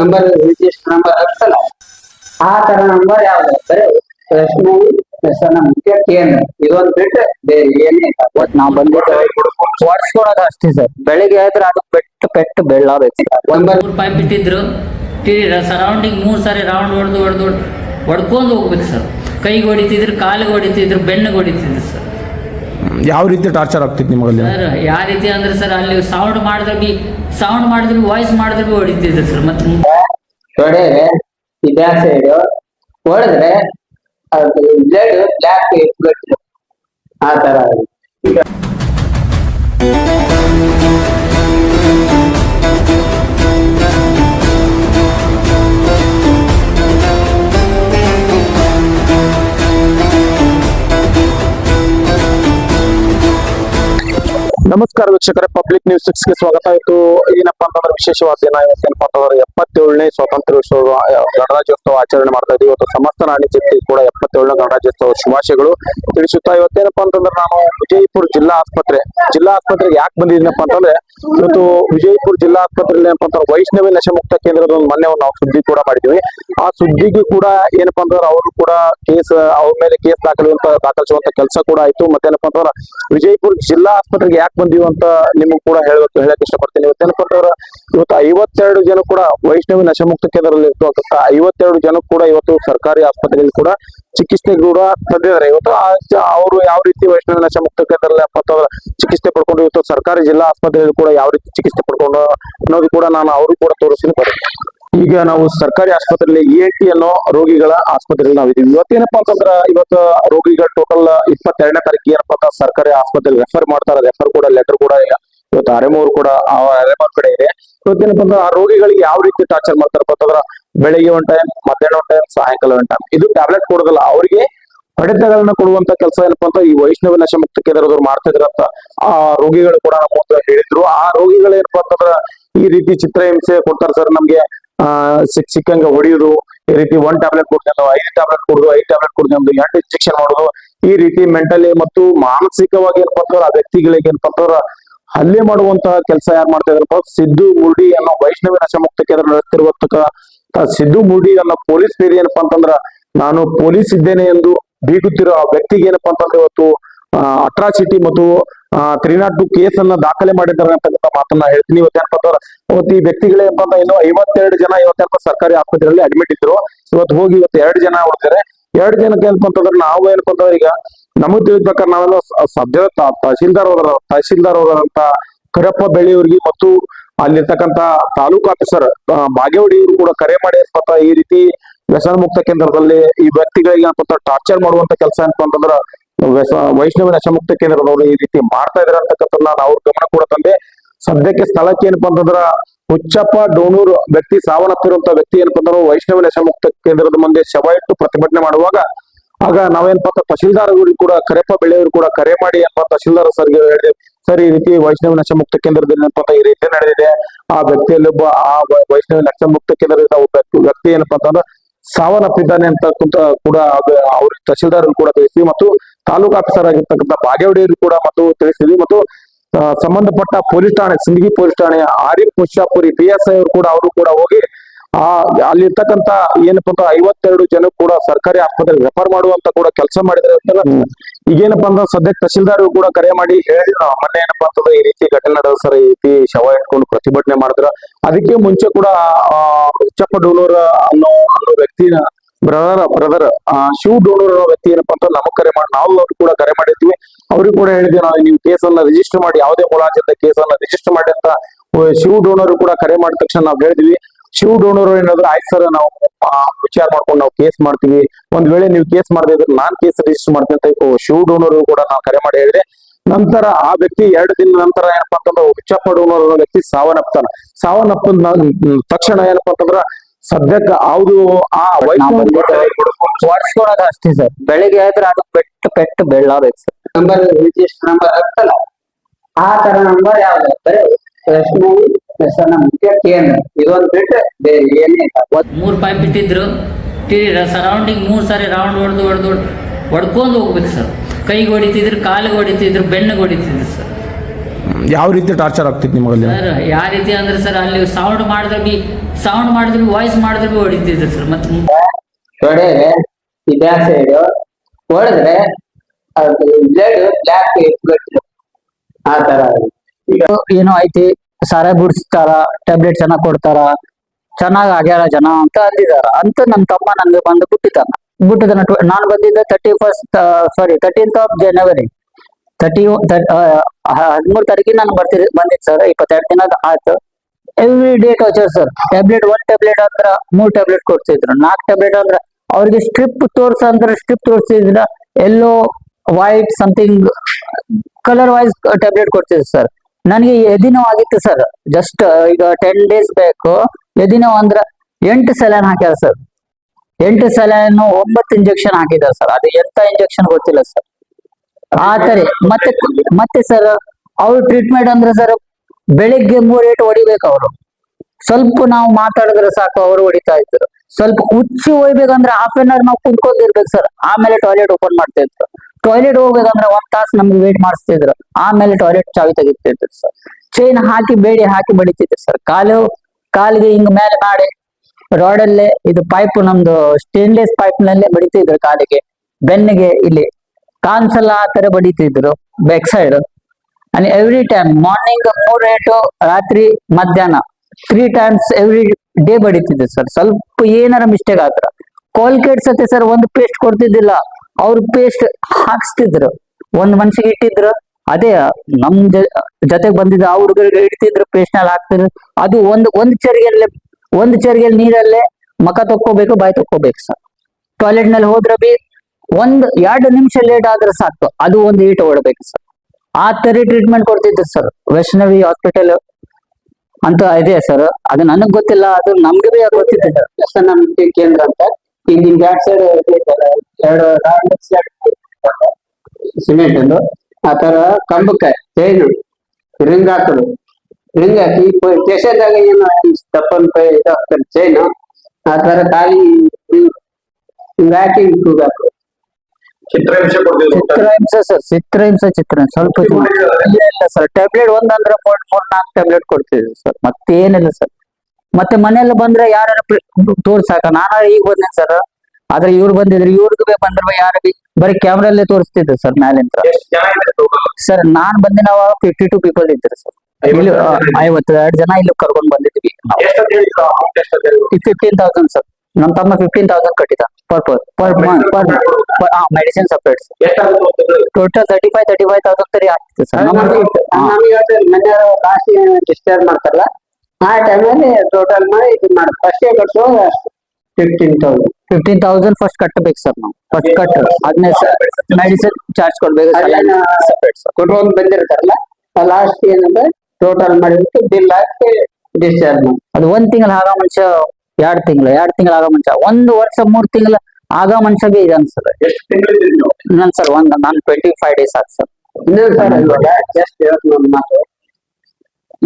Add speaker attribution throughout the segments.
Speaker 1: Number register number ಆಗ್ತಲ್ಲ ಆ ತರ ನಂಬರ್ ಯಾವ್ದು ಬರೀ ಪ್ರಶ್ನೆ ಮುಖ್ಯ ಕೇಂದ್ರ ಇದೊಂದು ಬಿಟ್ರೆ ಬೇರೆ ಏನೇ ಇಲ್ಲ. ಒಟ್ ನಾವ್ ಬಂದ್ಬಿಟ್ಟು
Speaker 2: ಒಡ್ಸ್ಕೊಳೋದು ಅಷ್ಟೇ ಸರ್. ಬೆಳಿಗ್ಗೆ ಆದ್ರೆ ಅದು ಪೆಟ್ಟು ಪೆಟ್ಟು ಬೆಳ್ಳಬೇಕು
Speaker 1: ಒಂಬತ್ತು
Speaker 3: ಮೂರು ಪೈಪ್ ಬಿಟ್ಟಿದ್ರು. ಸರೌಂಡಿಂಗ್ ಮೂರು ಸಾರಿ ರೌಂಡ್ ಹೊಡೆದು ಹೊಡೆದು ಹೊಡ್ಕೊಂಡು ಹೋಗ್ಬೇಕು ಸರ್. ಕೈಗೆ ಹೊಡಿತಿದ್ರು ಕಾಲಿಗೆ ಹೊಡಿತಿದ್ರು ಬೆನ್ನಿಗೆ ಹೊಡಿತಿದ್ರು ಸರ್.
Speaker 4: ಯಾವ ರೀತಿ ಟಾರ್ಚರ್ ಆಗ್ತಿತ್ತು ನಿಮಗಲ್ಲಿ?
Speaker 3: ಸರ್ ಯಾವ ರೀತಿ ಅಂದ್ರೆ ಸರ್ ಅಲ್ಲಿ ಸೌಂಡ್ ಮಾಡಿದ್ರೆ ಬಿ ಸೌಂಡ್ ಮಾಡಿದ್ರೆ ವಾಯ್ಸ್ ಮಾಡಿದ್ರೆ ಬಿ ಹೊಡಿತಿದ್ರು ಸರ್ ಮತ್ತೆ
Speaker 1: ಇತಿಹಾಸ ಇದು. ಹೊಡೆದ್ರೆ ಅದು ಬ್ಲಡ್ ಬ್ಲ್ಯಾಕ್ ಇಟ್ಬಿಟ್ಟು ಆ ತರ
Speaker 4: ನಮಸ್ಕಾರ ವೀಕ್ಷಕರೇ ಪಬ್ಲಿಕ್ ನ್ಯೂಸ್ ಸಿಕ್ಸ್ಗೆ ಸ್ವಾಗತ. ಇತ್ತು ಏನಪ್ಪಾ ಅಂತಂದ್ರೆ ವಿಶೇಷವಾದ ದಿನ ಇವತ್ತೇನಪ್ಪ ಅಂತಂದ್ರೆ ಎಪ್ಪತ್ತೇಳನೇ ಸ್ವಾತಂತ್ರ್ಯೋತ್ಸವ ಗಣರಾಜ್ಯೋತ್ಸವ ಆಚರಣೆ ಮಾಡ್ತಾ ಇದೀವಿ ಇವತ್ತು ಸಮಸ್ತ ನಾಡಿ ಕೂಡ ಎಪ್ಪತ್ತೇಳನೇ ಗಣರಾಜ್ಯೋತ್ಸವ ಶುಭಾಶಯಗಳು. ತಿಳಿಸುತ್ತಾ ಇವತ್ತೇನಪ್ಪಾ ಅಂತಂದ್ರೆ ನಾನು ವಿಜಯಪುರ ಜಿಲ್ಲಾ ಆಸ್ಪತ್ರೆ, ಜಿಲ್ಲಾ ಆಸ್ಪತ್ರೆಗೆ ಯಾಕೆ ಬಂದಿದ್ದೀನಪ್ಪ ಅಂತಂದ್ರೆ, ಇವತ್ತು ವಿಜಯಪುರ ಜಿಲ್ಲಾ ಆಸ್ಪತ್ರೆಯಲ್ಲಿ ಏನಪ್ಪ ಅಂತಂದ್ರೆ ವೈಷ್ಣವಿ ನಶಮುಕ್ತ ಕೇಂದ್ರದ ಒಂದು ಮೊನ್ನೆ ಒಂದು ನಾವು ಸುದ್ದಿ ಕೂಡ ಮಾಡಿದ್ವಿ ಆ ಸುದ್ದಿಗೂ ಕೂಡ ಏನಪ್ಪಾ ಅಂತಂದ್ರೆ ಅವರು ಕೂಡ ಕೇಸ್, ಅವ್ರ ಮೇಲೆ ಕೇಸ್ ದಾಖಲಿಸುವಂತ ದಾಖಲಿಸುವಂತ ಕೆಲಸ ಕೂಡ ಆಯ್ತು. ಮತ್ತೇನಪ್ಪ ಅಂತಂದ್ರೆ ವಿಜಯಪುರ ಜಿಲ್ಲಾ ಆಸ್ಪತ್ರೆಗೆ ಯಾಕೆ ಬಂದೀವಿ ಅಂತ ನಿಮ್ಗೆ ಕೂಡ ಹೇಳ್ಬೇಕು ಹೇಳಕ್ ಇಷ್ಟಪಡ್ತೀನಿ. ಇವತ್ತೇನು ಕೊಟ್ಟವ್ರ ಇವತ್ತು ಐವತ್ತೆರಡು ಜನ ಕೂಡ ವೈಷ್ಣವಿ ನಶಮುಕ್ತ ಕೇಂದ್ರದಲ್ಲಿ ಇರ್ತಕ್ಕಂಥ ಐವತ್ತೆರಡು ಜನ ಕೂಡ ಇವತ್ತು ಸರ್ಕಾರಿ ಆಸ್ಪತ್ರೆಯಲ್ಲಿ ಕೂಡ ಚಿಕಿತ್ಸೆ ಕೂಡ ತಂದಿದ್ದಾರೆ ಇವತ್ತು ಅವರು ಯಾವ ರೀತಿ ವೈಷ್ಣವಿ ನಶಮುಕ್ತ ಕೇಂದ್ರದಲ್ಲಿ ಅಪ್ಪ ಚಿಕಿತ್ಸೆ ಪಡ್ಕೊಂಡು, ಇವತ್ತು ಸರ್ಕಾರಿ ಜಿಲ್ಲಾ ಆಸ್ಪತ್ರೆಯಲ್ಲಿ ಕೂಡ ಯಾವ ರೀತಿ ಚಿಕಿತ್ಸೆ ಪಡ್ಕೊಂಡು ಅನ್ನೋದು ಕೂಡ ನಾನು ಅವ್ರಿಗೆ ಕೂಡ ತೋರಿಸಿ ಬರ್ರಿ ಈಗ ನಾವು ಸರ್ಕಾರಿ ಆಸ್ಪತ್ರೆಯಲ್ಲಿ ಇ ಎನ್ ಟಿ ಅನ್ನೋ ರೋಗಿಗಳ ಆಸ್ಪತ್ರೆಯಲ್ಲಿ ನಾವು ಇದೀವಿ ಇವತ್ತೇನಪ್ಪಾ ಅಂತಂದ್ರ, ಇವತ್ತು ರೋಗಿಗಳ ಟೋಟಲ್ ಇಪ್ಪತ್ತೆರಡನೇ ತಾರೀಕು ಏನಪ್ಪಾ ಅಂತ ಸರ್ಕಾರಿ ಆಸ್ಪತ್ರೆಗೆ ರೆಫರ್ ಮಾಡ್ತಾರೆ ರೆಫರ್ ಕೂಡ ಲೆಟರ್ ಕೂಡ ಇಲ್ಲ. ಇವತ್ತು ಅರೆಮೂರು ಕೂಡ ಅರೆಮೂರು ಕಡೆ ಇದೆ. ಇವತ್ತೇನಪ್ಪ ಅಂದ್ರೆ ಆ ರೋಗಿಗಳಿಗೆ ಯಾವ ರೀತಿ ಟಾರ್ಚರ್ ಮಾಡ್ತಾರಪ್ಪ ಅಂತಂದ್ರ ಬೆಳಿಗ್ಗೆ ಒಂದ್ ಟೈಮ್ ಮಧ್ಯಾಹ್ನ ಒಂದ್ ಟೈಮ್ ಸಾಯಂಕಾಲ ಒಂದ್ ಟೈಮ್ ಇದು ಟ್ಯಾಬ್ಲೆಟ್ ಕೊಡೋದಲ್ಲ, ಅವರಿಗೆ ಹೊಡೆತಗಳನ್ನ ಕೊಡುವಂತ ಕೆಲಸ ಏನಪ್ಪಾ ಅಂತ ಈ ವೈಷ್ಣವ ನಶಮುಕ್ತ ಕೇಂದ್ರದವ್ರು ಮಾಡ್ತಾ ಅಂತ ಆ ರೋಗಿಗಳು ಕೂಡ ನಮ್ಮ ಹೇಳಿದ್ರು. ಆ ರೋಗಿಗಳು ಏನಪ್ಪಾ ಅಂತಂದ್ರ, ಈ ರೀತಿ ಚಿತ್ರಹಿಂಸೆ ಕೊಡ್ತಾರೆ ಸರ್ ನಮ್ಗೆ. ಸಿಕ್ ಸಿಕ್ಕಂಗೆ ಹೊಡೆಯೋದು, ಈ ರೀತಿ ಒನ್ ಟ್ಯಾಬ್ಲೆಟ್ ಕೊಡ್ಕೊಂಡು ಐದು ಟ್ಯಾಬ್ಲೆಟ್ ಕೊಡುದು, ಐದು ಟ್ಯಾಬ್ಲೆಟ್ ಕೊಡ್ಕೊಂಡು ಎಂಟು ಇಂಜೆಕ್ಷನ್ ಮಾಡೋದು, ಈ ರೀತಿ ಮೆಂಟಲಿ ಮತ್ತು ಮಾನಸಿಕವಾಗಿ ಅಂತಂದ್ರೆ ಆ ವ್ಯಕ್ತಿಗಳಿಗೆ ಅಂತಂದ್ರ ಹಲ್ಲೆ ಮಾಡುವಂತಹ ಕೆಲಸ ಯಾರು ಮಾಡ್ತಾ ಇದ್ರಪ್ಪ ಸಿದ್ದು ಮುರ್ಡಿ ಅನ್ನೋ ವೈಷ್ಣವಿ ನಶಮುಕ್ತ ಕೇಂದ್ರ ನಡೆಸ್ತಿರುವಂತ ಸಿದ್ದು ಮುರ್ಡಿ ಅನ್ನೋ ಪೊಲೀಸ್ ಬೇರೆ ಏನಪ್ಪಾ ಅಂತಂದ್ರ, ನಾನು ಪೊಲೀಸ್ ಇದ್ದೇನೆ ಎಂದು ಬೀಗುತ್ತಿರೋ ಆ ವ್ಯಕ್ತಿಗೆ ಏನಪ್ಪಾ ಅಂತಂದ್ರೆ ಇವತ್ತು ಅಟ್ರಾಸಿಟಿ ಮತ್ತು ತ್ರೀ ನಾಟ್ ಟು ಕೇಸ್ ಅನ್ನ ದಾಖಲೆ ಮಾಡಿದ್ದಾರೆ ಅಂತಕ್ಕಂಥ ಮಾತನ್ನ ಹೇಳ್ತೀನಿ. ಇವತ್ತೇನಪ್ಪ ಇವತ್ತು ಈ ವ್ಯಕ್ತಿಗಳೇನಪ್ಪ ಅಂತ ಇನ್ನು ಐವತ್ತೆರಡು ಜನ ಇವತ್ತೇನಪ್ಪ ಸರ್ಕಾರಿ ಆಸ್ಪತ್ರೆಯಲ್ಲಿ ಅಡ್ಮಿಟ್ ಇದ್ರು. ಇವತ್ತು ಹೋಗಿ ಇವತ್ತು ಎರಡು ಜನ ಉಳಿದಾರೆ ಎರಡು ಜನಕ್ಕೆ ಏನಪ್ಪ ಅಂತಂದ್ರೆ ನಾವು ಏನಪ್ಪ ಅಂತಂದ್ರೆ ಈಗ ನಮಗ್ ತಿಳಿದ ಪ್ರಕಾರ ನಾವೆಲ್ಲ ಸದ್ಯ ತಹಶೀಲ್ದಾರ್ ಹೋದ್ರ ತಹಶೀಲ್ದಾರ್ ಅವರಂತ ಕರಪ್ಪ ಬೆಳೆಯವ್ರಿಗೆ ಮತ್ತು ಅಲ್ಲಿರ್ತಕ್ಕಂತ ತಾಲೂಕು ಆಫೀಸರ್ ಬಾಗೇವಾಡಿ ಇವರು ಕೂಡ ಕರೆ ಮಾಡಿ ಏನಪ್ಪ ಈ ರೀತಿ ವ್ಯಸನ ಮುಕ್ತ ಕೇಂದ್ರದಲ್ಲಿ ಈ ವ್ಯಕ್ತಿಗಳಿಗೆ ಏನಪ್ಪ ಟಾರ್ಚರ್ ಮಾಡುವಂತ ಕೆಲಸ ಏನಪ್ಪ ಅಂತಂದ್ರ ವೈಷ್ಣವ ನಶಮುಕ್ತ ಕೇಂದ್ರದವರು ಈ ರೀತಿ ಮಾಡ್ತಾ ಇದಾರೆ ಅಂತಕ್ಕಂಥದ್ದನ್ನ ನಾವು ಅವ್ರ ಗಮನ ಕೂಡ ತಂದೆ. ಸದ್ಯಕ್ಕೆ ಸ್ಥಳಕ್ಕೆ ಏನಪ್ಪಾ ಅಂತಂದ್ರ ಹುಚ್ಚಪ್ಪ ಡೋಣೂರು ವ್ಯಕ್ತಿ ಸಾವನ್ನಪ್ಪಿರುವಂತ ವ್ಯಕ್ತಿ ಏನಪ್ಪಾ ಅಂದ್ರೆ ವೈಷ್ಣವ ನಶಮುಕ್ತ ಕೇಂದ್ರದ ಮುಂದೆ ಶವ ಇಟ್ಟು ಪ್ರತಿಭಟನೆ ಮಾಡುವಾಗ ಆಗ ನಾವೇನಪ್ಪ ತಹಶೀಲ್ದಾರ್ಗಳು ಕೂಡ ಕರೆಪ್ಪ ಬೆಳೆಯವರು ಕೂಡ ಕರೆ ಮಾಡಿ ಏನಪ್ಪ ತಹಶೀಲ್ದಾರ್ ಸರ್ಗೆ ಹೇಳಿದೆ, ಸರ್, ಈ ರೀತಿ ವೈಷ್ಣವ ನಶಮುಕ್ತ ಕೇಂದ್ರದಲ್ಲಿ ಏನಪ್ಪ ಈ ರೀತಿ ನಡೆದಿದೆ. ಆ ವ್ಯಕ್ತಿಯಲ್ಲೊಬ್ಬ ಆ ವೈಷ್ಣವ ನಶಮುಕ್ತ ಕೇಂದ್ರದಿಂದ ಒಬ್ಬ ವ್ಯಕ್ತಿ- ಏನಪ್ಪಾ ಅಂತಂದ್ರೆ ಸಾವನ್ನಪ್ಪಿದ್ದಾನೆ ಅಂತ ಕೂಡ ಅವ್ರ ತಹಶೀಲ್ದಾರ್ ಕೂಡ ತಿಳಿಸಿ ಮತ್ತು ತಾಲೂಕು ಆಫೀಸರ್ ಆಗಿರ್ತಕ್ಕಂಥ ಬಾಗೇವಾಡಿಯವರು ಕೂಡ ಮತ್ತು ತಿಳಿಸಿದ್ವಿ. ಮತ್ತು ಸಂಬಂಧಪಟ್ಟ ಪೊಲೀಸ್ ಠಾಣೆ ಸಿಂದಗಿ ಪೊಲೀಸ್ ಠಾಣೆ Arif Mushapuri P S I ಅವರು ಕೂಡ ಅವರು ಕೂಡ ಹೋಗಿ ಆ ಅಲ್ಲಿರ್ತಕ್ಕಂತ ಏನಪ್ಪ ಅಂತ ಐವತ್ತೆರಡು ಜನ ಕೂಡ ಸರ್ಕಾರಿ ಆಸ್ಪತ್ರೆಗೆ ರೆಫರ್ ಮಾಡುವಂತ ಕೂಡ ಕೆಲಸ ಮಾಡಿದ್ರೆ ಈಗೇನಪ್ಪಾ ಅಂದ್ರೆ ಸದ್ಯಕ್ಕೆ ತಹಶೀಲ್ದಾರ್ ಕೂಡ ಕರೆ ಮಾಡಿ ಹೇಳಿ ನಾವು ಮೊನ್ನೆ ಏನಪ್ಪಾ ಅಂತಂದ್ರೆ ಈ ರೀತಿ ಘಟನೆ ನಡೆದ ಸರ್ ಈ ರೀತಿ ಶವ ಇಟ್ಕೊಂಡು ಪ್ರತಿಭಟನೆ ಮಾಡಿದ್ರ. ಅದಕ್ಕೆ ಮುಂಚೆ ಕೂಡ ಆ ಹುಚ್ಚಪ್ಪ ಡೋನೂರ್ ಅನ್ನೋ ಒಂದು ವ್ಯಕ್ತಿನ ಬ್ರದರ್ ಬ್ರದರ್ ಶಿವ್ ಡೋನೂರ್ ಅನ್ನೋ ವ್ಯಕ್ತಿ ಏನಪ್ಪಾ ಅಂತ ನಮಗ್ ಕರೆ ಮಾಡಿ ನಾವು ಅವ್ರು ಕೂಡ ಕರೆ ಮಾಡಿದ್ವಿ. ಅವ್ರಿಗೂ ಕೂಡ ಹೇಳಿದ್ವಿ ನಾವು ನೀವು ಕೇಸನ್ನ ರಿಜಿಸ್ಟರ್ ಮಾಡಿ ಯಾವುದೇ ಮುಲಾಜಿಂದ ಕೇಸನ್ನ ರಿಜಿಸ್ಟರ್ ಮಾಡಿ ಅಂತ ಆ, ಶಿವ್ ಡೋನರ್ ಕೂಡ ಕರೆ ಮಾಡಿದ ತಕ್ಷಣ ನಾವು ಹೇಳಿದ್ವಿ. ಶಿವ್ ಡೋನರ್ ಏನಾದ್ರು ಆಯ್ತು ಸರ್ ನಾವು ವಿಚಾರ ಮಾಡ್ಕೊಂಡು ನಾವು ಕೇಸ್ ಮಾಡ್ತೀವಿ. ಒಂದ್ ವೇಳೆ ನೀವು ಕೇಸ್ ಮಾಡದೇ ಇದ್ರೆ ನಾನ್ ಕೇಸ್ ರಿಜಿಸ್ಟರ್ ಮಾಡ್ತೀನಿ ಅಂತ ಶಿವ್ ಡೋನರ್ ಕೂಡ ನಾವು ಕರೆ ಮಾಡಿ ಹೇಳಿದೆ. ನಂತರ ಆ ವ್ಯಕ್ತಿ ಎರಡು ದಿನ ನಂತರ ಏನಪ್ಪಾ ಅಂತಂದ್ರೆ ಹುಚ್ಚಪ್ಪ ಡೋನರ್ ಅನ್ನೋ ವ್ಯಕ್ತಿ ಸಾವನ್ನಪ್ತಾನ. ಸಾವನ್ನಪ್ಪ ತಕ್ಷಣ ಏನಪ್ಪಾ ಅಂತಂದ್ರ ಸದ್ಯಕ್ಕೆ ಅವ್ರು ಆ ವೈಷ್ಣವ
Speaker 2: ಒಡ್ಸ್ಕೊಳೋದು ಅಷ್ಟೇ ಸರ್. ಬೆಳಿಗ್ಗೆ ಆದ್ರೆ ಅದು ಪೆಟ್ಟು ಪೆಟ್ಟು ಬೆಳ್ಳಬೇಕು ಸರ್.
Speaker 1: ನಂಬರ್ ರಿಜಿಸ್ಟರ್ ನಂಬರ್ ಆಗ್ತಲ್ಲ ಆ ತರ ನಂಬರ್ ಯಾವ್ದು ಬರೀ ಪ್ರಶ್ನೆ ಮುಖ್ಯ ಕೇಂದ್ರ ಇದೊಂದು ಬಿಟ್ಟು ಬೇರೆ ಏನೇ ಇಲ್ಲ.
Speaker 3: ಮೂರು ಪೈಪ್ ಬಿಟ್ಟಿದ್ರು. ಸರೌಂಡಿಂಗ್ ಮೂರು ಸಾರಿ ರೌಂಡ್ ಹೊಡೆದು ಹೊಡೆದು ಹೊಡ್ಕೊಂಡು ಹೋಗ್ಬೇಕು ಸರ್. ಕೈಗೆ ಹೊಡಿತಿದ್ರು ಕಾಲಿಗೆ ಹೊಡಿತಿದ್ರು ಬೆನ್ನಿಗೆ ಹೊಡಿತಿದ್ರು ಸರ್.
Speaker 4: ಯಾವ ರೀತಿ ಟಾರ್ಚರ್ ಆಗ್ತಿತ್ತು ನಿಮಗಲ್ಲಿ
Speaker 3: ಸರ್ ಯಾವ ರೀತಿ ಅಂದ್ರೆ ಸರ್ ಅಲ್ಲಿ ಸೌಂಡ್ ಮಾಡಿದ್ರೆ ಬಿ ಸೌಂಡ್ ಮಾಡಿದ್ರೆ ಬಿ ವಾಯ್ಸ್ ಮಾಡಿದ್ರೆ ಬಿ ಹೊಡಿತಿದ್ರು ಸರ್ ಮತ್ತೆ
Speaker 1: ಈ ಬ್ಯಾಕ್ ಸೈಡ್ ಹೊಡೆದ್ರೆ ಅದು ಬ್ಲಡ್ ಬ್ಲ್ಯಾಕ್ ಆ ತರ ಈಗ
Speaker 2: ಏನೋ ಐತಿ ಸಾರ ಬಿಡಿಸ್ತಾರ ಟ್ಯಾಬ್ಲೆಟ್ ಚೆನ್ನಾಗ್ ಕೊಡ್ತಾರ ಚೆನ್ನಾಗ್ ಆಗ್ಯಾರ ಜನ ಅಂತ ಅಂದಿದಾರ ಅಂತ ನಮ್ ತಮ್ಮ ನನ್ಗೆ ಬಂದು ಬಿಟ್ಟಿದ್ದಾನ. ಬಿಟ್ಟಿದ್ದಾನ ನಾನು ಬಂದಿದ್ದೆ thirty first sorry thirteenth of January thirty ಹದಿಮೂರು ತಾರೀಕಿಗೆ ನಾನು ಬರ್ತೀನಿ ಬಂದಿದ್ದು ಸರ್ ಇಪ್ಪತ್ತೆರಡು ದಿನ ಆಯ್ತು. Every day torture sir tablet ಒಂದ್ ಟ್ಯಾಬ್ಲೆಟ್ ಅಂದ್ರ ಮೂರ್ ಟ್ಯಾಬ್ಲೆಟ್ ಕೊಡ್ತಿದ್ರು ನಾಲ್ಕು ಟ್ಯಾಬ್ಲೆಟ್ ಅಂದ್ರ ಅವ್ರಿಗೆ ಸ್ಟ್ರಿಪ್ ತೋರ್ಸ ಅಂದ್ರೆ strip ತೋರಿಸಿದ್ರ yellow white something colour wise tablet ಕೊಡ್ತಿದ್ರು ಸರ್ ನನಗೆ ಎದಿನೋ ಆಗಿತ್ತು ಸರ್ ಜಸ್ಟ್ ಈಗ ಟೆನ್ ಡೇಸ್ ಬೇಕು. ಎದಿನೋ ಅಂದ್ರ ಎಂಟು ಸೆಲೆನ್ ಹಾಕ್ಯಾರ ಸರ್ ಎಂಟು ಸೆಲೈನ್ ಒಂಬತ್ತು ಇಂಜೆಕ್ಷನ್ ಹಾಕಿದ್ದಾರೆ ಸರ್ ಅದು ಎಂತ ಇಂಜೆಕ್ಷನ್ ಗೊತ್ತಿಲ್ಲ ಸರ್ ಆ ತರ ಮತ್ತೆ ಮತ್ತೆ ಸರ್ ಅವ್ರ ಟ್ರೀಟ್ಮೆಂಟ್ ಅಂದ್ರೆ ಸರ್ ಬೆಳಿಗ್ಗೆ ಮೂರ್ ಏಟು ಹೊಡಿಬೇಕು ಅವರು. ಸ್ವಲ್ಪ ನಾವು ಮಾತಾಡಿದ್ರೆ ಸಾಕು ಅವರು ಹೊಡಿತಾ ಇದ್ರು. ಸ್ವಲ್ಪ ಹುಚ್ಚಿ ಹೋಗ್ಬೇಕಂದ್ರೆ ಹಾಫ್ ಅನ್ ಅವರ್ ನಾವು ಕುಂತ್ಕೊಂಡಿರ್ಬೇಕು ಸರ್ ಆಮೇಲೆ ಟಾಯ್ಲೆಟ್ ಓಪನ್ ಮಾಡ್ತಾ ಇದ್ರು. ಟಾಯ್ಲೆಟ್ ಹೋಗ್ಬೇಕಂದ್ರೆ ಒಂದ್ ತಾಸು ನಮ್ಗೆ ವೇಟ್ ಮಾಡಿಸ್ತಿದ್ರು. ಆಮೇಲೆ ಟಾಯ್ಲೆಟ್ ಚಾವಿ ತೆಗಿತಿದ್ರು ಸರ್ ಚೈನ್ ಹಾಕಿ, ಬೇಡಿ ಹಾಕಿ ಬಡಿತಿದ್ರು ಸರ್ ಕಾಲು, ಕಾಲಿಗೆ ಹಿಂಗ್ ಮೇಲೆ ಮಾಡಿ ರಾಡಲ್ಲೇ ಇದು ಪೈಪ್ ನಮ್ದು ಸ್ಟೇನ್ಲೆಸ್ ಪೈಪ್ ನಲ್ಲೇ ಬಡಿತಿದ್ರು ಕಾಲಿಗೆ. ಬೆನ್ನಿಗೆ ಇಲ್ಲಿ ಕಾನ್ಸಲ್ಲ ಆ ತರ ಬಡಿತಿದ್ರು back side and every time morning ಮೂರ್ ಏಟು ರಾತ್ರಿ ಮಧ್ಯಾಹ್ನ ತ್ರೀ ಟೈಮ್ಸ್ ಎವ್ರಿ ಡೇ ಬಡಿತಿದ್ರು ಸರ್ ಸ್ವಲ್ಪ ಏನಾರ ಮಿಸ್ಟೇಕ್ ಆತರ ಕೋಲ್ಗೇಟ್ ಸತೆ ಸರ್ ಒಂದು ಪೇಸ್ಟ್ ಕೊಡ್ತಿದ್ದಿಲ್ಲ. ಅವ್ರ ಪೇಸ್ಟ್ ಹಾಕ್ಸ್ತಿದ್ರು. ಒಂದ್ ಮನ್ಸಿಗೆ ಇಟ್ಟಿದ್ರು. ಅದೇ ನಮ್ ಜೊತೆಗೆ ಬಂದಿದ್ದ ಆ ಹುಡುಗರಿಗೆ ಇಡ್ತಿದ್ರು ಪೇಸ್ಟ್ನಲ್ಲಿ ಹಾಕ್ತಿದ್ರು. ಅದು ಒಂದ್ ಒಂದ್ ಚರಿಗೆಲ್ಲೇ ಒಂದ್ ಚರಿಗೆಯಲ್ಲಿ ನೀರಲ್ಲೇ ಮಕ ತಕ್ಕೋಬೇಕು, ಬಾಯಿ ತಕ್ಕೋಬೇಕು ಸರ್ ಟಾಯ್ಲೆಟ್ನಲ್ಲಿ ಹೋದ್ರ ಬಿ ಒಂದ್ ಎರಡು ನಿಮಿಷ ಲೇಟ್ ಆದ್ರೆ ಸಾಕು. ಅದು ಒಂದು ಈಟ್ ಓಡಬೇಕು ಸರ್ ಆ ತರ ಟ್ರೀಟ್ಮೆಂಟ್ ಕೊಡ್ತಿದ್ರು ಸರ್ ವೈಷ್ಣವಿ ಹಾಸ್ಪಿಟಲ್ ಅಂತ ಇದೆ ಸರ್ ಅದು ನನಗ್ ಗೊತ್ತಿಲ್ಲ, ಅದು ನಮ್ಗೆ ಬಿ ಸರ್
Speaker 1: ವ್ಯಸನ ಮುಕ್ತಿ ಕೇಂದ್ರ ಅಂತ. ಇಲ್ಲಿ ಬ್ಯಾಕ್ ಸೈಡ್ ಎರಡು ಸಿಮೆಂಟ್ ಒಂದು. ಆ ತರ ಕಂಬಕ್ಕೆ ಚೈನು ರಿಂಗ್ ಹಾಕೋದು ರಿಂಗ್ ಹಾಕಿ ಸ್ಟೇಷನ್ದಾಗ ಏನು ತಪ್ಪನ್ ಪೈ ಇದು ಹಾಕ್ತಾರೆ ಚೈನು ಆ ತರ ಖಾಲಿ, ಹಿಂಗ್ ಹಾಕಿ
Speaker 4: ಚಿತ್ರಹಿಂಸೆ
Speaker 2: ಸರ್ ಚಿತ್ರಹಿಂಸೆ ಚಿತ್ರಹಿಂಸೆ. ಸ್ವಲ್ಪ ಇಲ್ಲ ಸರ್. ಟ್ಯಾಬ್ಲೆಟ್ ಒಂದಂದ್ರೆ ಮೂರ್ ಮೂರ್ ನಾಲ್ಕು ಟ್ಯಾಬ್ಲೆಟ್ ಕೊಡ್ತಿದ್ವಿ ಸರ್. ಮತ್ತೇನಿಲ್ಲ ಸರ್. ಮತ್ತೆ ಮನೆಯಲ್ಲಿ ಬಂದ್ರೆ ಯಾರು ತೋರ್ಸಾಕ ನಾನು ಈಗ ಬಂದೆ ಸರ್. ಆದ್ರೆ ಇವ್ರು ಬಂದಿದ್ರು ಇವ್ರಿಗೆ ಬಂದ್ರೆ ಯಾರು ಬಿ ಬರೀ ಕ್ಯಾಮ್ರಲ್ಲೇ ತೋರಿಸ್ತಿದ್ರು ಸರ್ ಮ್ಯಾಲಿಂದ ಸರ್ ನಾನ್ ಬಂದಿನ ಫಿಫ್ಟಿ ಟು ಪೀಪಲ್ ಇದ್ರು ಸರ್. ಇಲ್ಲಿ ಆ, ಐವತ್ತು ಎರಡು ಜನ ಇಲ್ಲಿ ಕರ್ಕೊಂಡ್ ಬಂದಿದ್ವಿ ಫಿಫ್ಟೀನ್ ತೌಸಂಡ್ ಸರ್. ನಮ್ ತಮ್ಮ ಫಿಫ್ಟೀನ್ ತೌಸಂಡ್ ಕಟ್ಟಿದ. Per per month per medicine separate total thirty five thirty five thousand ತರಿ ಆಗ್ತದೆ ಸರ್.
Speaker 1: ಮನೆ ಲಾಸ್ಟ್ ಡಿಸ್ಚಾರ್ಜ್ ಮಾಡ್ತಾರಲ್ಲ ಆ ಟೈಮಲ್ಲಿ ಟೋಟಲ್ ಮಾಡಿ ಇದು ಮಾಡಿ first ಕಟ್ಸುವಾಗ fifteen thousand
Speaker 2: fifteen thousand first ಕಟ್ಟಬೇಕು ಸರ್ ನಾವು. ಫಸ್ಟ್ ಕಟ್ ಅದನ್ನೇ ಮೆಡಿಸಿನ್ ಚಾರ್ಜ್ ಕೊಡ್ಬೇಕು ಸಪ್ರೇಟ್ ಸರ್.
Speaker 1: ಕೊಟ್ಕೊಂಡು ಬಂದಿರ್ತಾರಲ್ಲ ಲಾಸ್ಟ್ ಏನಂದ್ರೆ ಟೋಟಲ್ ಮಾಡಿಬಿಟ್ಟು ಬಿಲ್ ಹಾಕಿ ಡಿಸ್ಚಾರ್ಜ್ ಮಾಡಿ
Speaker 2: ಅದು ಒಂದು ತಿಂಗಳು ಆಗ ಮನುಷ್ಯ ಎರಡ್ ತಿಂಗಳು ಎರಡ್ ತಿಂಗಳ ಆಗೋ ಮನುಷ್ಯ ಒಂದು ವರ್ಷ ಮೂರ್ ತಿಂಗಳ ಆಗೋ ಮನುಷ್ಯ ಬಿ ಇದೆ ಅನ್ಸಲ್ಲ ನನ್ ಸರ್ ಒಂದ್ ನಾನ್ ಟ್ವೆಂಟಿ ಫೈವ್ ಡೇಸ್ ಆಯ್ತು ಸರ್
Speaker 1: ಜಸ್ಟ್ ಹೇಳ್ತೀನಿ ಒಂದು ಮಾತು.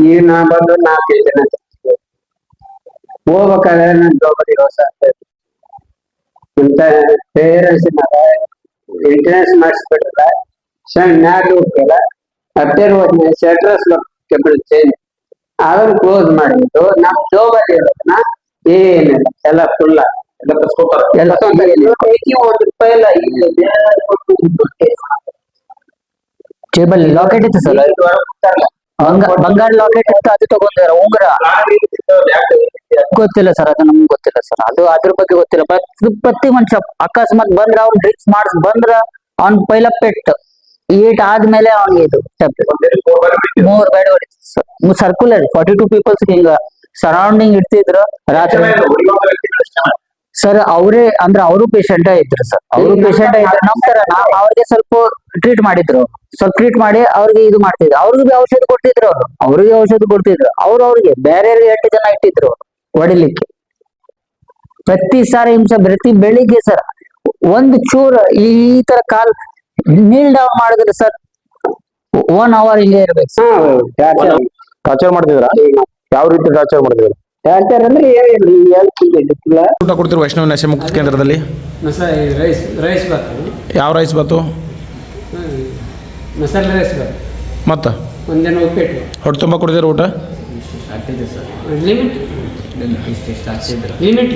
Speaker 1: ಈ ನಾ ಬಂದು ನಾಲ್ಕೈದು ಜನ. ಹೋಗ್ಬೇಕಾದ್ರೆ ನನ್ ಜೋಬಲ್ಲಿ ಹೊಸ ಇಂತ ಪೇರೆಂಟ್ಸ್ ಇಂಟರ್ನೆಟ್ ಮಾಡಿಸ್ಬಿಟ್ರಲ್ಲ ಸಣ್ಣ ಮ್ಯಾಗ ಹೋಗ್ತಲ್ಲ ಹತ್ತಿರ ಹೋದ್ಮೇಲೆ ಶೆಟ್ರಸ್ ಚೇಂಜ್ ಅದನ್ನ ಕ್ಲೋಸ್ ಮಾಡಿಬಿಟ್ಟು ನಮ್ ಜೋಬಲ್ಲಿ ಇರೋದನ್ನ ಏನಿಲ್ಲ ಎಲ್ಲ ಫುಲ್ ಎಲ್ಲ ಪೈಕಿ ಒಂದು ರೂಪಾಯಿ ಇಲ್ಲ
Speaker 2: ಟೇಬಲ್ ಲಾಕೆಟ್ ಇತ್ತು ಸರ್ ಬಂಗಾರ ಲಾಕೆಟ್ ಇತ್ತು ಅದು ತಗೊಂಡಿದ್ದಾರೆ ಉಂಗುರ. ಗೊತ್ತಿಲ್ಲ ಸರ್ ಅದು ನಮ್ಗೆ ಗೊತ್ತಿಲ್ಲ ಸರ್ ಅದು ಅದ್ರ ಬಗ್ಗೆ ಗೊತ್ತಿಲ್ಲ. ಪ್ರತಿ ಮನುಷ್ಯ ಅಕಸ್ಮಾತ್ ಬಂದ್ರ ಅವ್ನ್ ಡ್ರಿಂಕ್ಸ್ ಮಾಡಿಸ್ ಬಂದ್ರ ಅವ್ನ್ ಪೈಲ ಪೆಟ್ ಏಟ್ ಆದ್ಮೇಲೆ ಅವ್ನಿಗೆ ಇದು ಮೂರ್ ಬೆಡ್ ಹೊಡಿತು ಸರ್ಕುಲರ್ ಫಾರ್ಟಿ ಟು ಪೀಪಲ್ಸ್ ಹಿಂಗ ಸರೌಂಡಿಂಗ್ ಇಡ್ತಿದ್ರು ರಾತ್ರಿ ಸರ್ ಅವರೇ ಅಂದ್ರೆ ಅವರು ಪೇಷಂಟ್ ಇದ್ರು ಸರ್ ಅವರು ಪೇಷಂಟ್ ಇದ್ರು. ನಮ್ ತರ ಅವ್ರಿಗೆ ಸ್ವಲ್ಪ ಟ್ರೀಟ್ ಮಾಡಿದ್ರು. ಸ್ವಲ್ಪ ಟ್ರೀಟ್ ಮಾಡಿ ಅವ್ರಿಗೆ ಇದು ಮಾಡ್ತಿದ್ರು. ಅವ್ರಿಗೆ ಬಿ ಔಷಧ ಕೊಡ್ತಿದ್ರು ಅವ್ರು. ಅವ್ರಿಗೆ ಔಷಧ ಕೊಡ್ತಿದ್ರು. ಅವ್ರು ಅವ್ರಿಗೆ ಬೇರೆ ಎಂಟು ಜನ ಇಟ್ಟಿದ್ರು ಹೊಡಿಲಿಕ್ಕೆ. ಪ್ರತಿ ಸಾರಿ ಹಿಂಸೆ ಪ್ರತಿ ಬೆಳಿಗ್ಗೆ ಸರ್ ಒಂದು ಚೂರ್ ಈ ತರ ಕಾಲ್ ನೀಲ್ ಡೌನ್ ಮಾಡಿದ್ರೆ ಸರ್ ಒನ್ ಅವರ್ ಹಿಂಗೆ ಇರ್ಬೇಕು.
Speaker 4: ಟಾರ್ಚರ್ ಮಾಡ್ತಿದ್ರ. ಯಾವ ರೀತಿ ಟಾರ್ಚರ್ ಮಾಡ್ತಿದ್ರ
Speaker 1: ಡಾಕ್ಟರ್ ಅಂದ್ರೆ ಹೇಳ್ತಿದ್ದಿಲ್ಲ
Speaker 4: ಊಟ ಕೊಡ್ತೀರಿ ವೈಷ್ಣವ ನಶೆ ಮುಕ್ತ ಕೇಂದ್ರದಲ್ಲಿ?
Speaker 5: ಮಸಾಲೆ ರೈಸ್ ರೈಸ್ ಬಾತು.
Speaker 4: ಯಾವ ರೈಸ್ ಬಾತು?
Speaker 5: ಮಸಾಲೆ ರೈಸ್ ಬಾತ್.
Speaker 4: ಮತ್ತು?
Speaker 1: ಒಂದಿನ ಉಪ್ಪಿಟ್ಟು.
Speaker 4: ಹೊಟ್ಟೆ ತುಂಬ ಕೊಡ್ತೀರ ಊಟ?
Speaker 1: ಲಿಮಿಟ್?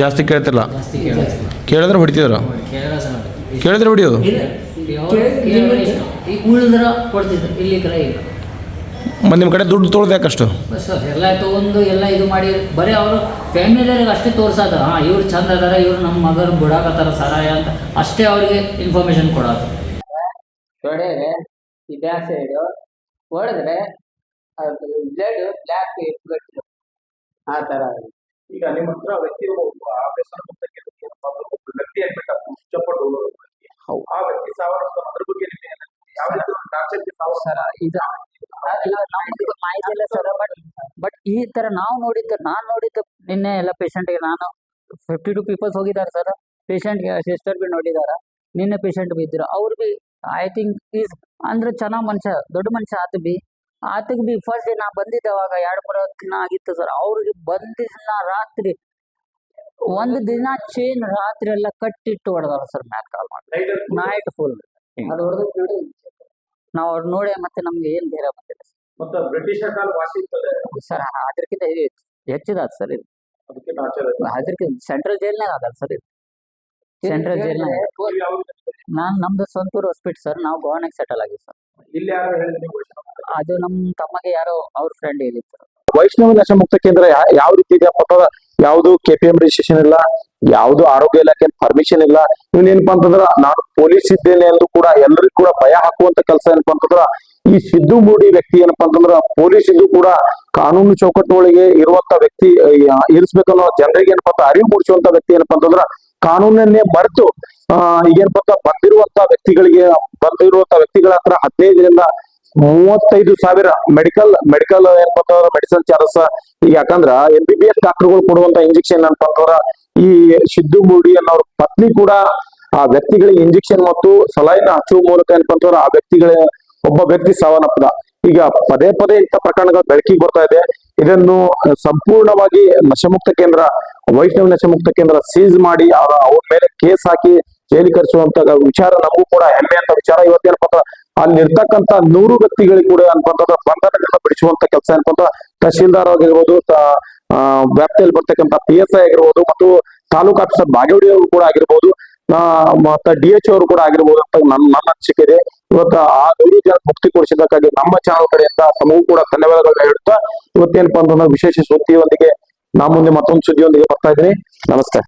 Speaker 4: ಜಾಸ್ತಿ ಕೇಳ್ತಿಲ್ಲ.
Speaker 3: ಜಾಸ್ತಿ ಕೇಳಿದ್ರೆ
Speaker 4: ಕೇಳಿದ್ರೆ ಹೊಡಿತಿದ್ರು.
Speaker 3: ಕೇಳಿದ್ರೆ
Speaker 4: ಹೊಡಿಯೋದು?
Speaker 3: ಉಳಿದ್ರ ಕೊಡ್ತಿದ್ರು. ಇಲ್ಲಿ ಕರೆ ಇಲ್ಲ.
Speaker 4: ಮತ್ತು ನಿಮ್ಮ ಕಡೆ ದುಡ್ಡು ತೊಳ್ದು ಯಾಕಷ್ಟು?
Speaker 3: ಸರ್ ಎಲ್ಲ ತಗೊಂಡು ಎಲ್ಲ ಇದು ಮಾಡಿ ಬರೀ ಅವರು ಫ್ಯಾಮಿಲಿಯವ್ರಿಗೆ ಅಷ್ಟೇ ತೋರ್ಸೋದು. ಹಾಂ ಇವ್ರು ಚಂದ ಅದಾರ ಇವ್ರು ನಮ್ಮ ಮಗರು ಬಿಡಾಕತ್ತಾರ ಸಹಾಯ ಅಂತ ಅಷ್ಟೇ ಅವರಿಗೆ ಇನ್ಫಾರ್ಮೇಶನ್ ಕೊಡೋದು.
Speaker 1: ತೊಡೆಗೆ ಈ ಬ್ಯಾಕ್ ಸೈಡು ಹೊಡೆದ್ರೆ ಅದು ಬ್ಲಡ್ ಬ್ಲ್ಯಾಕ್ ಇಟ್ಬಿಟ್ಟು ಆ ಥರ ಆಗುತ್ತೆ.
Speaker 5: ಈಗ ನಿಮ್ಮ ಹತ್ರ ವ್ಯಕ್ತಿ ಒಬ್ಬ ವ್ಯಸನ ಮುಕ್ತಕ್ಕೆ ಒಬ್ಬ ವ್ಯಕ್ತಿ ಅಡ್ಮಿಟ್ ಇಷ್ಟಪಟ್ಟು ಆ ವ್ಯಕ್ತಿ ಸಾವಿರ ಅದ್ರ ಬಗ್ಗೆ ನಿಮಗೆ? ಯಾವ ರೀತಿ ಟಾರ್ಚರ್ಗೆ ಸಾವು
Speaker 2: ಸರ್ ಇದು ನಮ್ಗೆ ಮಾಹಿತಿ ಇಲ್ಲ ಸರ್ ಬಟ್ ಬಟ್ ಈ ತರ ನಾವು ನೋಡಿದ್ದು, ನಾನು ನೋಡಿದ್ದು ನಿನ್ನೆ ಎಲ್ಲ ಪೇಷಂಟ್ಗೆ ನಾನು ಫಿಫ್ಟಿ ಟು ಪೀಪಲ್ಸ್ ಹೋಗಿದ್ದಾರೆ ಸರ್. ಪೇಷಂಟ್ಗೆ ಸಿಸ್ಟರ್ ಬಿ ನೋಡಿದಾರ. ನಿನ್ನೆ ಪೇಷಂಟ್ ಬಿ ಇದ್ರು. ಅವ್ರು ಬಿ ಐ ಥಿಂಕ್ ಈಸ್ ಅಂದ್ರೆ ಚೆನ್ನಾಗ್ ಮನುಷ್ಯ, ದೊಡ್ಡ ಮನುಷ್ಯ ಆತ ಬಿ. ಆತಗ್ ಬಿ ಫಸ್ಟ್ ಡೇ ನಾ ಬಂದಿದ್ದೆ ಅವಾಗ ಎರಡು ಮೂರು ದಿನ ಆಗಿತ್ತು ಸರ್. ಅವ್ರಿಗೆ ಬಂದಿದ್ದ ರಾತ್ರಿ, ಒಂದು ದಿನ ಚೇನ್ ರಾತ್ರಿ ಎಲ್ಲ ಕಟ್ಟಿಟ್ಟು ಹೊಡೆದಾರ ಸರ್ ಮ್ಯಾಕ್ ಕಾಲ್ ಮಾಡಿ ನೈಟ್ ಫುಲ್
Speaker 1: ಅದು ಹೊಡೆದು
Speaker 2: ನಾವು ಅವ್ರು ನೋಡಿ ಮತ್ತೆ ನಮ್ಗೆ ಏನ್ ಧೈರ್ಯ ಬಂದಿದೆ
Speaker 5: ಮತ್ತೆ ಬ್ರಿಟಿಷರ್ ಕಾಲ ವಾಸಿ
Speaker 2: ಸರ್ ಅದಕ್ಕಿಂತ ಹೆಚ್ಚಿದಾದ ಸರ್ ಇದು. ಅದಕ್ಕಿಂತ ಸೆಂಟ್ರಲ್ ಜೈಲ್ನಾಗ ಆಗಲ್ಲ ಸರ್ ಇದು. ಸೆಂಟ್ರಲ್ ಜೈಲ್ನಾಗ ನಾನ್ ನಮ್ದು ಸ್ವಂತೂರು ಹಾಸ್ಪಿಟಲ್ ಸರ್ ನಾವು ಗೋವಾನಾಗ ಸೆಟಲ್ ಆಗಿವಿ ಸರ್.
Speaker 5: ಇಲ್ಲಿ ಯಾರು
Speaker 2: ಅದು ನಮ್ಮ ತಮ್ಮಗೆ ಯಾರೋ ಅವ್ರ ಫ್ರೆಂಡ್ ಹೇಳಿತ್ತು
Speaker 4: ವೈಷ್ಣವ ನಶ ಮುಕ್ತ ಕೇಂದ್ರ ಯಾವ ರೀತಿ ಇದೆ ಅಂತ ಯಾವುದು ಕೆ ಪಿ ಎಂ ರಿಜಿಸ್ಟ್ರೇಷನ್ ಇಲ್ಲ, ಯಾವುದು ಆರೋಗ್ಯ ಇಲಾಖೆ ಪರ್ಮಿಷನ್ ಇಲ್ಲ. ಇವನೇನಪ್ಪಾ ಅಂತಂದ್ರ, ನಾನು ಪೊಲೀಸ್ ಇದ್ದೇನೆ ಎಂದು ಕೂಡ ಎಲ್ಲರಿಗೂ ಕೂಡ ಭಯ ಹಾಕುವಂತ ಕೆಲಸ ಏನಪ್ಪಾ ಅಂತಂದ್ರ, ಈ ಸಿದ್ದು ಮೂಡಿ ವ್ಯಕ್ತಿ ಏನಪ್ಪಾ ಅಂತಂದ್ರ ಪೊಲೀಸ್ ಇದ್ದು ಕೂಡ ಕಾನೂನು ಚೌಕಟ್ಟಿನೊಳಗೆ ಇರುವಂತ ವ್ಯಕ್ತಿ ಇರಿಸ್ಬೇಕನ್ನೋ ಜನರಿಗೆ ಏನಪ್ಪಾ ಅರಿವು ಮೂಡಿಸುವಂತ ವ್ಯಕ್ತಿ ಏನಪ್ಪಾ ಅಂತಂದ್ರ, ಕಾನೂನನ್ನೇ ಮರೆತು, ಆ ಏನಪ್ಪ ಅಂತ ಬಂದಿರುವಂತ ವ್ಯಕ್ತಿಗಳಿಗೆ, ಬಂದಿರುವಂತ ವ್ಯಕ್ತಿಗಳ ಹತ್ರ ಹದಿನೈದರಿಂದ ಮೂವತ್ತೈದು ಸಾವಿರ ಮೆಡಿಕಲ್ ಮೆಡಿಕಲ್ ಏನಪ್ಪಾ ಅಂತಂದ್ರ ಮೆಡಿಸಿನ್ ಚಾರ್ಜಸ್ ಈಗ ಯಾಕಂದ್ರ ಎಂ ಬಿ ಬಿ ಎಸ್ ಡಾಕ್ಟರ್ಗಳು ಕೊಡುವಂತ ಇಂಜೆಕ್ಷನ್ ಅಂತಂದ್ರ ಈ ಸಿದ್ದು ಮೂಡಿ ಅನ್ನೋರ ಪತ್ನಿ ಕೂಡ ಆ ವ್ಯಕ್ತಿಗಳಿಗೆ ಇಂಜೆಕ್ಷನ್ ಮತ್ತು ಸಲೈನ್ ಹಚ್ಚುವ ಮೂಲಕ ಏನ್ಪಂತವ್ರ ಆ ವ್ಯಕ್ತಿಗಳ ಒಬ್ಬ ವ್ಯಕ್ತಿ ಸಾವನ್ನಪ್ಪದ. ಈಗ ಪದೇ ಪದೇ ಇಂಥ ಪ್ರಕರಣಗಳು ಬೆಳಕಿಗೆ ಬರ್ತಾ ಇದೆ. ಇದನ್ನು ಸಂಪೂರ್ಣವಾಗಿ ನಶಮುಕ್ತ ಕೇಂದ್ರ, ವೈಷ್ಣವ ನಶಮುಕ್ತ ಕೇಂದ್ರ ಸೀಸ್ ಮಾಡಿ ಅವರ ಅವ್ರ ಮೇಲೆ ಕೇಸ್ ಹಾಕಿ ಜೈಲಿಗೆ ಕರೆಸುವಂತ ವಿಚಾರ ನಮಗೂ ಕೂಡ ಹೆಮ್ಮೆ ಅಂತ ವಿಚಾರ. ಇವತ್ತೇನಪ್ಪ ಅಂದ್ರೆ ಅಲ್ಲಿ ಇರ್ತಕ್ಕಂತ ನೂರು ವ್ಯಕ್ತಿಗಳಿಗೆ ಕೂಡ ಅನ್ಪಂತಂದ್ರ ಬಂಧನಗಳನ್ನ ಬಿಡಿಸುವಂತ ಕೆಲಸ ಅನ್ಕೊಂತ ತಹಶೀಲ್ದಾರ್ ಆಗಿರ್ಬೋದು ವ್ಯಾಪ್ತಿಯಲ್ಲಿ ಬರ್ತಕ್ಕಂತ ಪಿ ಎಸ್ ಐ ಆಗಿರ್ಬೋದು ಮತ್ತು ತಾಲೂಕು ಆಫೀಸರ್ ಬಾಗೇವಾಡಿ ಅವರು ಕೂಡ ಆಗಿರ್ಬೋದು ಮತ್ತೆ ಡಿ ಎಚ್ ಅವರು ಕೂಡ ಆಗಿರ್ಬೋದು ಅಂತ ನನ್ನ ನನ್ನ ಅನಿಸಿಕೆ ಇದೆ. ಇವತ್ತು ಆ ನೂರು ಜನ ಮುಕ್ತಿ ಕೊಡಿಸಿದ್ದಕ್ಕಾಗಿ ನಮ್ಮ ಚಾನಲ್ ಕಡೆಯಿಂದ ತಮಗೂ ಕೂಡ ಧನ್ಯವಾದಗಳನ್ನ ಹೇಳ್ತಾ ಇವತ್ತೇನಪ್ಪ ಅಂತಂದ್ರೆ ವಿಶೇಷ ಸುದ್ದಿಯೊಂದಿಗೆ ನಾ ಮುಂದೆ ಮತ್ತೊಂದು ಸುದ್ದಿಯೊಂದಿಗೆ ಬರ್ತಾ ಇದ್ದೀನಿ. ನಮಸ್ತೆ